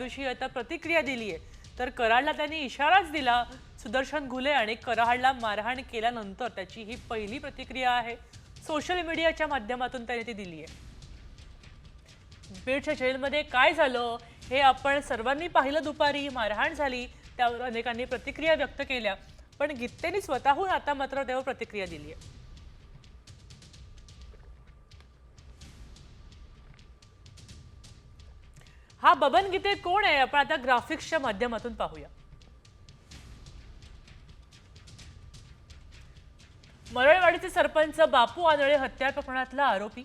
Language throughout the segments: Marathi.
याविषयी आता प्रतिक्रिया दिली आहे तर कराडला त्यांनी इशाराच दिला. सुदर्शन घुले आणि कराडला मारहाण केल्यानंतर त्याची ही पहिली प्रतिक्रिया आहे. सोशल मीडियाच्या माध्यमातून त्याने ती दिली आहे बीडच्या जेलमध्ये काय झालं? हे आपण सर्वांनी पाहिलं दुपारी. मारहाण झाली. त्यावर अनेकांनी प्रतिक्रिया व्यक्त केल्या. पण गीतेने स्वतःहून आता मात्र त्यावर प्रतिक्रिया दिली आहे हा बबन गीते कोण आहे? आपण आता ग्राफिक्सच्या माध्यमातून पाहूया. मरळवाडीचे सरपंच बापू आनळे हत्या प्रकरणातला आरोपी.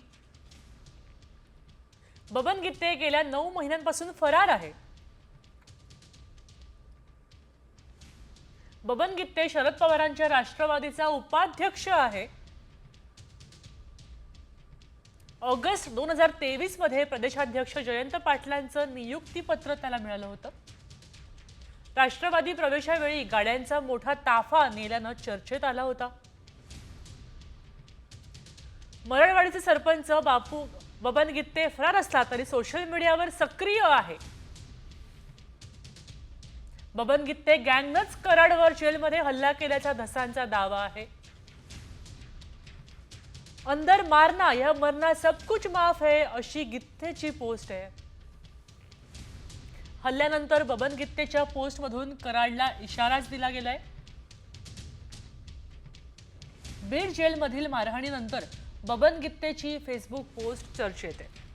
बबन गीते गेल्या नऊ महिन्यांपासून फरार आहे. बबन गित्ते शरद पवारांच्या राष्ट्रवादीचा उपाध्यक्ष आहे. ऑगस्ट दोन हजार तेवीसमध्ये प्रदेशाध्यक्ष जयंत पाटलांचं नियुक्तीपत्र त्याला मिळालं होतं. राष्ट्रवादी प्रवेशावेळी गाड्यांचा मोठा ताफा नेल्यानं चर्चेत आला होता. मरळवाडीचे सरपंच बापू बबन गित्ते फरार असला तरी सोशल मीडियावर सक्रिय आहे. बबन गित्ते गँगनच कराडवर जेलमध्ये हल्ला केल्याचा धसांचा दावा आहे. अंदर मारना या मरना सब कुछ माफ है अशी गित्तेची पोस्ट आहे. हल्ल्यानंतर बबन गित्तेच्या पोस्टमधून कराडला इशाराच दिला गेलाय. बीड जेलमधील मारहाणीनंतर बबन गित्तेची फेसबुक पोस्ट चर्चेत आहे.